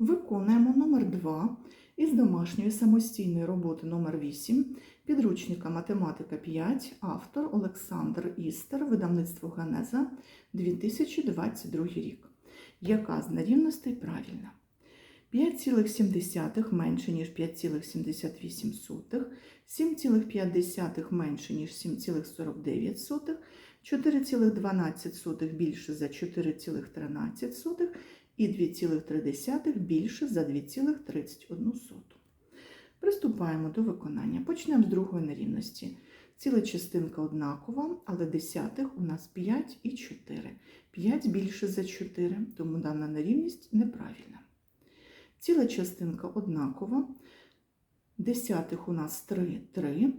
Виконуємо номер 2 із домашньої самостійної роботи номер 8 підручника математика 5, автор Олександр Істер, видавництво Генеза 2022 рік. Яка з нерівностей правильна? 5,7 менше, ніж 5,78, 7,5 менше, ніж 7,49, 4,12 більше за 4,13 і 2,3 більше за 2,31. Приступаємо до виконання. Почнемо з другої нерівності. Ціла частинка однакова, але десятих у нас 5 і 4. 5 більше за 4, тому дана нерівність неправильна. Ціла частинка однакова, десятих у нас 3, 3,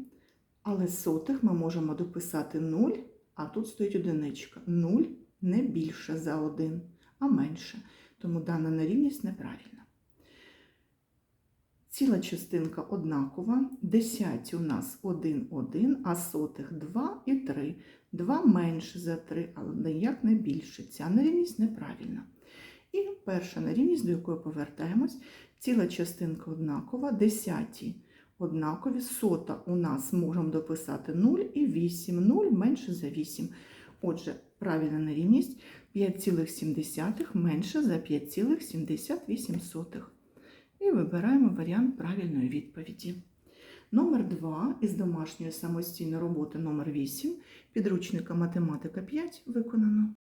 але сотих ми можемо дописати 0, а тут стоїть одиничка. 0 не більше за 1, а менше. Тому дана нерівність неправильна. Ціла частинка однакова, десяті у нас 1, 1, а сотих 2 і 3. 2 менше за 3, але ніяк не більше. Ця нерівність неправильна. І перша нерівність, до якої повертаємось, ціла частинка однакова, десяті однакові, сота у нас можемо дописати 0 і 8, 0 менше за 8. Отже, правильна нерівність 5,7 менше за 5,78. І вибираємо варіант правильної відповіді. Номер 2 із домашньої самостійної роботи номер 8 підручника математика 5 виконано.